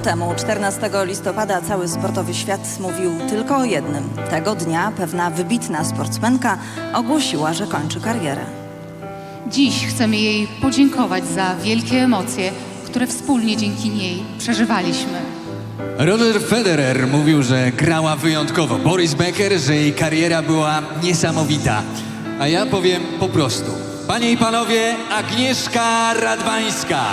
roku temu, 14 listopada, cały sportowy świat mówił tylko o jednym. Tego dnia pewna wybitna sportsmenka ogłosiła, że kończy karierę. Dziś chcemy jej podziękować za wielkie emocje, które wspólnie dzięki niej przeżywaliśmy. Roger Federer mówił, że grała wyjątkowo. Boris Becker, że jej kariera była niesamowita. A ja powiem po prostu. Panie i panowie, Agnieszka Radwańska.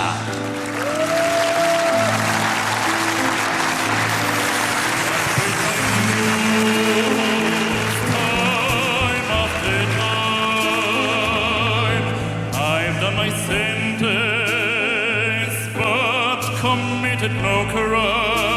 Committed no crime.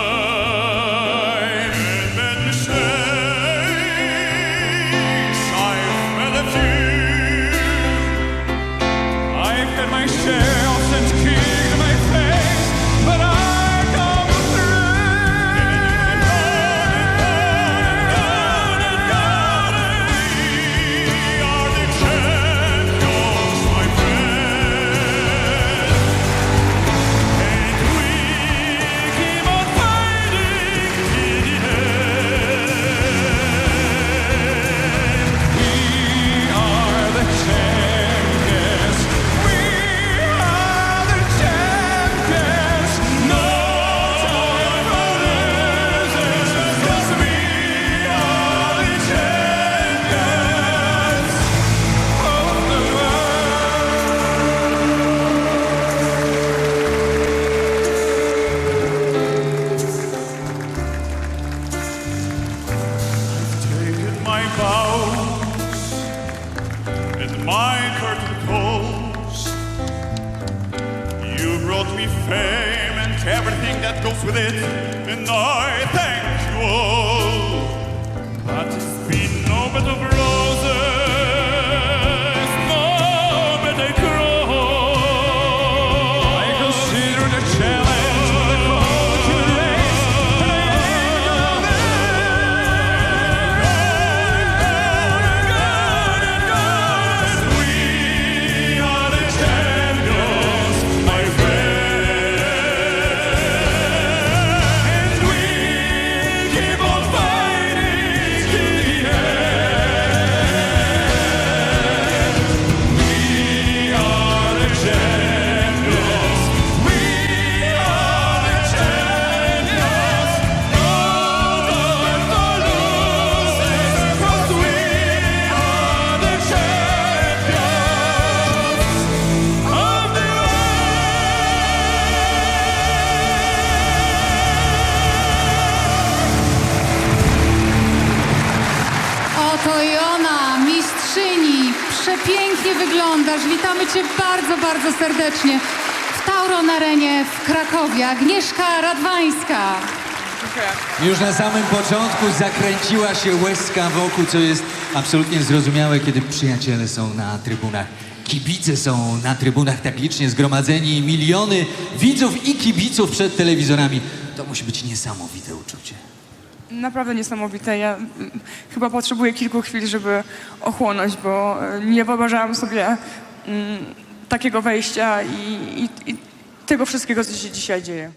That goes with it, and I thank you all. Wyglądasz. Witamy Cię bardzo, bardzo serdecznie w Tauron Arenie w Krakowie. Agnieszka Radwańska. Już na samym początku zakręciła się łezka wokół, co jest absolutnie zrozumiałe, kiedy przyjaciele są na trybunach. Kibice są na trybunach tak licznie zgromadzeni, miliony widzów i kibiców przed telewizorami. To musi być niesamowite uczucie. Naprawdę niesamowite. Ja mm, chyba potrzebuję kilku chwil, żeby ochłonąć, bo e, nie wyobrażałam sobie mm, takiego wejścia i, i, i tego wszystkiego, co się dzisiaj dzieje.